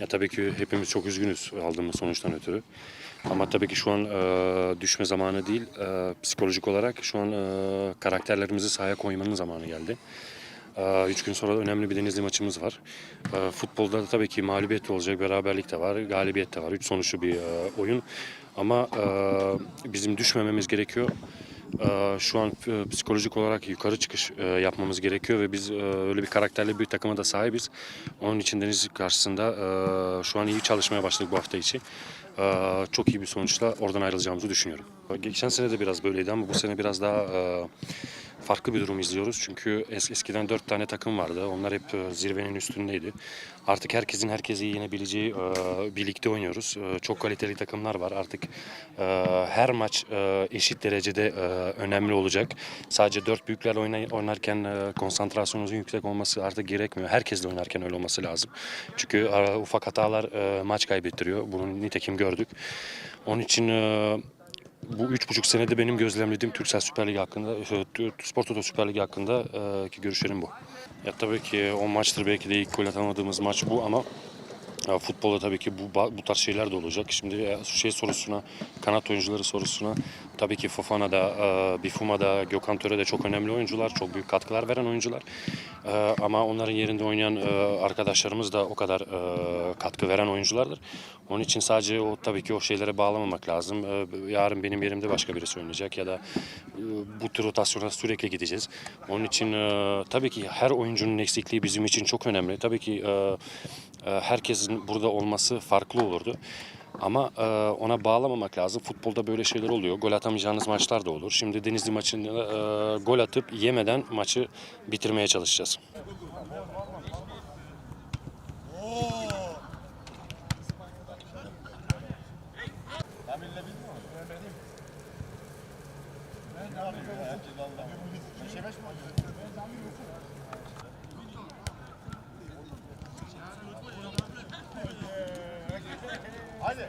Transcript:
Ya tabii ki hepimiz çok üzgünüz aldığımız sonuçtan ötürü. Ama tabii ki şu an e, düşme zamanı değil. E, psikolojik olarak şu an e, karakterlerimizi sahaya koymanın zamanı geldi. E, üç gün sonra da önemli bir Denizli maçımız var. E, futbolda da tabii ki mağlubiyet de olacak, beraberlik de var, galibiyet de var. Üç sonuçlu bir e, oyun. Ama e, bizim düşmememiz gerekiyor. Ee, Şu an e, psikolojik olarak yukarı çıkış e, yapmamız gerekiyor ve biz e, öyle bir karakterli bir takıma da sahibiz. Onun için Denizli karşısında şu an iyi çalışmaya başladık bu hafta içi. Çok iyi bir sonuçla oradan ayrılacağımızı düşünüyorum. Geçen sene de biraz böyleydi ama bu sene biraz daha farklı bir durum izliyoruz. Çünkü es- eskiden dört tane takım vardı. Onlar hep e, zirvenin üstündeydi. Artık herkesin herkesi yenebileceği e, birlikte oynuyoruz. E, Çok kaliteli takımlar var. Artık e, her maç e, eşit derecede e, önemli olacak. Sadece dört büyükler oynay- oynarken e, konsantrasyonunuzun yüksek olması artık gerekmiyor. Herkesle oynarken öyle olması lazım. Çünkü e, ufak hatalar e, maç kaybettiriyor. Bunu nitekim gördük. Onun için e, bu üç buçuk senede benim gözlemlediğim Türksel Süper Ligi hakkında, e, Spor Toto Süper Ligi hakkında e, ki görüşlerim bu. Ya tabii ki o maçtır belki de ilk gol atamadığımız maç bu ama ya futbolda tabii ki bu bu tarz şeyler de olacak. Şimdi e, şey sorusuna, kanat oyuncuları sorusuna tabii ki Fofana da, e, Bifuma da, Gökhan Töre de çok önemli oyuncular, çok büyük katkılar veren oyuncular. E, Ama onların yerinde oynayan arkadaşlarımız da o kadar katkı veren oyunculardır. Onun için sadece o tabii ki o şeylere bağlamamak lazım. Yarın benim yerimde başka birisi oynayacak ya da bu tür rotasyona sürekli gideceğiz. Onun için tabii ki her oyuncunun eksikliği bizim için çok önemli. Tabii ki herkesin burada olması farklı olurdu. Ama e, ona bağlamamak lazım. Futbolda böyle şeyler oluyor. Gol atamayacağınız maçlar da olur. Şimdi Denizli maçında e, gol atıp yemeden maçı bitirmeye çalışacağız. Hadi.